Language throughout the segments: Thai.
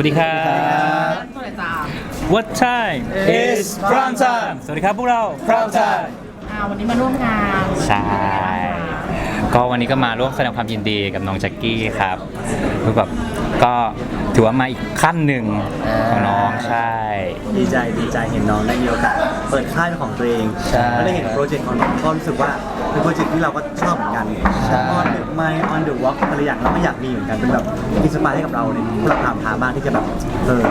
วัสดีครับตัวไหนจ้า What time Is prime time สวัสดีครับพวกเรา Prime time อ่าวันนี้มาร่วมงานใช่ ก็วันนี้ก็มาร่วมแสดงความยินดีกับน้องแจ็คกี้ครับคือแบบก็ถือว่ามาอีกขั้นหนึ่งของน้องใช่ ดีใจดีใจเห็นน้องได้มีโอกาสเปิดค่ายเป็นของตัวเองใช่ แล้วได้เห็นโปรเจกต์ของน้องก็รู้สึกว่า เป็นโปรเจกต์ที่เราก็ชอบเหมือนกันใช่ ออนเดอะไมออนเดอะวอล์กอะไรอย่างเราก็อยากมีเหมือนกันเป็นแบบอินสปายให้กับเราเนี่ยพวกเราถามหามากที่จะแบบเออ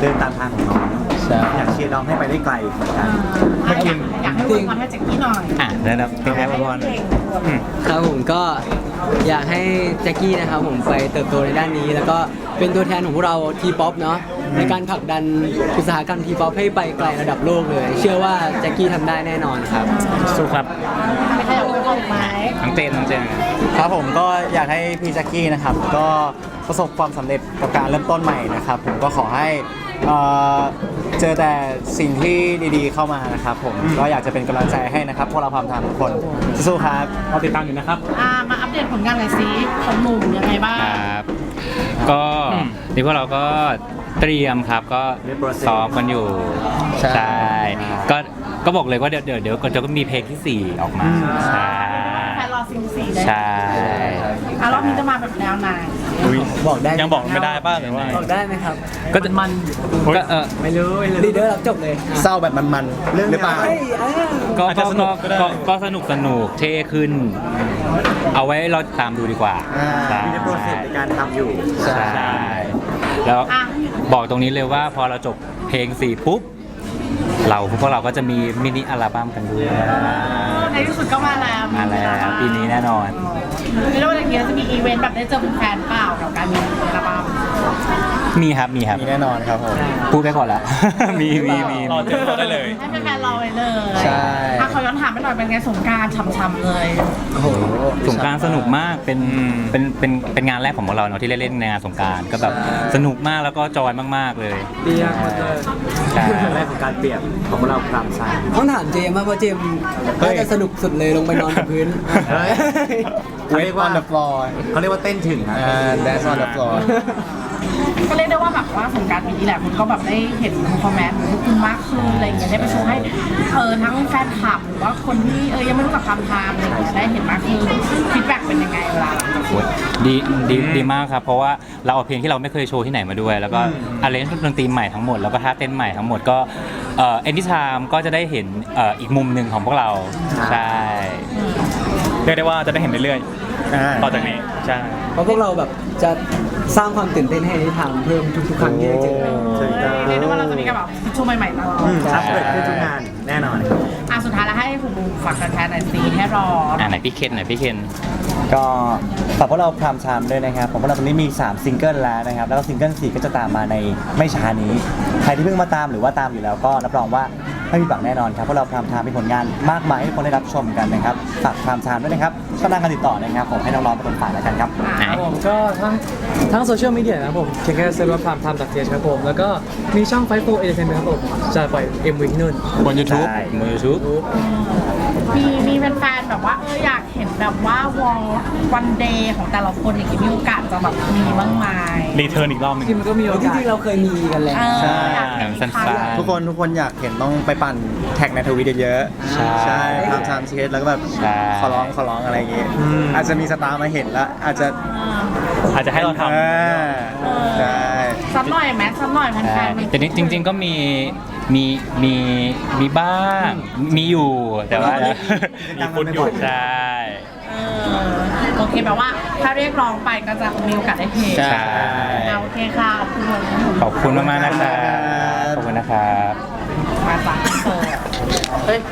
เดินตามทางของน้องใช่ อยากเชียร์น้องให้ไปได้ไกลเหมือนกันอะอยากอยากให้วันวันให้แจ็คกี้หน่อยอะได้แล้วเป็นไงบ้างบอลเก่งอืม ครับผมก็อยากให้แจ็คกี้นะครับผมไปเติบโตในด้านนี้ แล้วก็เป็นตัวแทนของพวกเราทีป๊อปเนาะในการผลักดันอุตสาหกรรมทีป๊อปให้ไปไกลระดับโลกเลย เชื่อว่าแจ็คกี้ทำได้แน่นอนครับ สู้ครับมีใค ทั้งเต้นทั้งเจนครับผมก็อยากให้พี่แจ็คกี้นะครับ ก็ประสบความสำเร็จกับการเริ่มต้นใหม่นะครับ ผมก็ขอให้เอ่อเจอแต่สิ่งที่ดีๆเข้ามานะครับ ผมก็อยากจะเป็นกำลังใจให้นะครับพวกเราพร้อมทำทุกคนสู้ๆครับ เราติดตามอยู่นะครับ อ่ามาอัปเดตผลงานหน่อยสิของหนุ่มยังไงบ้างครับก็นี่พวกเราก็เตรียมครับก็ซ้อมกันอยู่ใช่ใช่ก็ก็บอกเลยว่าเดี๋ยวเดี๋ยวเดี๋ยวก็จะมีเพลงที่สี่ออกมาใช่ แฟนรอซิงสีใช่ อะรอบนี้จะมาแบบแนวไหนบอกได้ยังบอกไม่ได้ป้าหรือว่า บอกได้ไหมครับก็จะมันก็เออไม่รู้ไม่รู้ลีเดอร์รับจบเลยเศร้าแบบมันๆเรื่องหรือเปล่า เฮ้ยอ่าก็อาจจะสนุกก็ได้ ก็สนุกสนุกเท่ขึ้น เอาไว้เราตามดูดีกว่าอ่า ใช่มีในโปรเซสในการทำอยู่ ใช่แล้วบอกตรงนี้เลยว่าพอเราจบเพลงสี่ปุ๊บ เราพวกเราก็จะมีมินิอัลบั้มกันด้วย ในที่สุดก็มาแล้วมาแล้วปีนี้แน่นอนแล้ววันนี้เราจะมีอีเวนต์แบบได้เจอแฟนๆเปล่ากับการมีอัลบั้มมีครับมีครับ มีแน่นอนครับผม พูดไปก่อนละ มีมีมี รอเจอเขาได้เลย ให้แฟนๆรอไว้เลยใช่ อะขอย้อนถามไปหน่อยเป็นไงสงกรารช่ำๆเลย โอ้โห สงกรารสนุกมากเป็นเป็นเป็นเป็นงานแรกของพวกเราเนาะที่เล่นๆในงานสงกรารก็แบบสนุกมากแล้วก็จอยมากๆเลย เปียกหมดเลยใช่ครั้งแรกของการเปรียบของพวกเราพรามไซน์ต้องถามเจมส์ว่าเพราะเจมส์น่าจะสนุกสุดเลยลงไปนอนกับพื้นเฮ้ยเขาเรียกว่า on the floor เขาเรียกว่าเต้นถึงครับ dance on the floor ก็เรียกได้ว่าแบบว่าสงกรารปีนี้แหละคุณก็แบบได้เห็นคอมเมนต์ของพวกคุณมากขึ้นอะไรอย่างเงี้ยได้ไปโชว์ให้เออทั้งแฟนคลับหรือว่าคนที่เออยังไม่รู้จักคำทามอะไรอย่างเงี้ยได้เห็นมากขึ้นฟีดแบ็กเป็นยังไงเวลาโอ้ยดีดีดีมากครับ เพราะว่าเราเอาเพลงที่เราไม่เคยโชว์ที่ไหนมาด้วย แล้วก็อาเลนดนตรีใหม่ทั้งหมด แล้วก็ท่าเต้นใหม่ทั้งหมดก็เอ่อเอ็นดิชามก็จะได้เห็นเอ่ออีกมุมหนึ่งของพวกเราใช่เรียกได้ว่าจะได้เห็นเรื่อยอ่าๆต่อจากนี้ใช่เพราะพวกเราแบบจะสร้างความตื่นเต้นให้ทางเพิ่มทุกๆครั้งที่ได้เจอกันใช่ครับ เรียกได้ว่าเราจะมีการแบบโชว์ใหม่ๆตลอดอืมครับเกิดขึ้นทุกงาน แน่นอนครับ อะสุดท้ายแล้วให้คุณบูมฝากแฟนๆหน่อยสิให้รอ อ่าไหนพี่เคนไหนพี่เคนก็ฝากพวกเราพรามไทม์ด้วยนะครับผมพวกเราตอนนี้มี 3 ซิงเกิลแล้วนะครับ แล้วก็ซิงเกิล4ก็จะตามมาในไม่ช้านี้ ใครที่เพิ่งมาตามหรือว่าตามอยู่แล้วก็รับรองว่า ไม่มีบังแน่นอนครับพวกเราพรามไทม์มีผลงานมากมายให้ทุกคนได้รับชมกันนะครับฝากพรามไทม์ด้วยนะครับช่องทางการติดต่อนะครับผมให้น้องๆเป็นคนฝากแล้วกันครับไหนครับผมก็ทั้งทั้งโซเชียลมีเดียนะครับผมเพียงแค่เซิร์ชว่าพามทำจากเทสครับผมแล้วก็มีช่องไฟโฟเอเจนต์ครับผมจะปล่อย MV ที่นู่นบน YouTube ใช่บน YouTube มีมีแฟนๆแบบว่าเอออยากเห็นแบบว่าวอลวันเดย์ของแต่ละคนอย่างนี้มีโอกาสจะแบบมีบ้างไหมรีเทิร์นอีกรอบหนึง จริงๆมันก็มีโอจกาสริงๆเราเคยมีกันแล้วเออใช่อยากเห็นอีกครั้งสั้นๆทุกคนทุกคนอยากเห็นต้องไปปั่นแท็กในทวิตเยอะๆใช่ใช่พรามไทม์เชสแล้วก็แบบใช่ ขอร้องขอร้องอะไรอย่างงี้อาจจะมีสตาร์มาเห็นแล้วอาจจะอาจจะให้เราทำ เออใช่ สักหน่อยไหมสักหน่อยแฟใช่นๆมัน แต่นี่จริง ๆ ก็มี มีมีมีบ้างมีอยู่แต่ว่ามีคนอยู่ใช่เออโอเคแปลว่าถ้าเรียกร้องไปก็จะมีโอกาสได้เห็นใช่ อะโอเคค่ะขอบคุณขอบคุณมากๆนะครับขอบคุณนะครับ มาจากเซอร์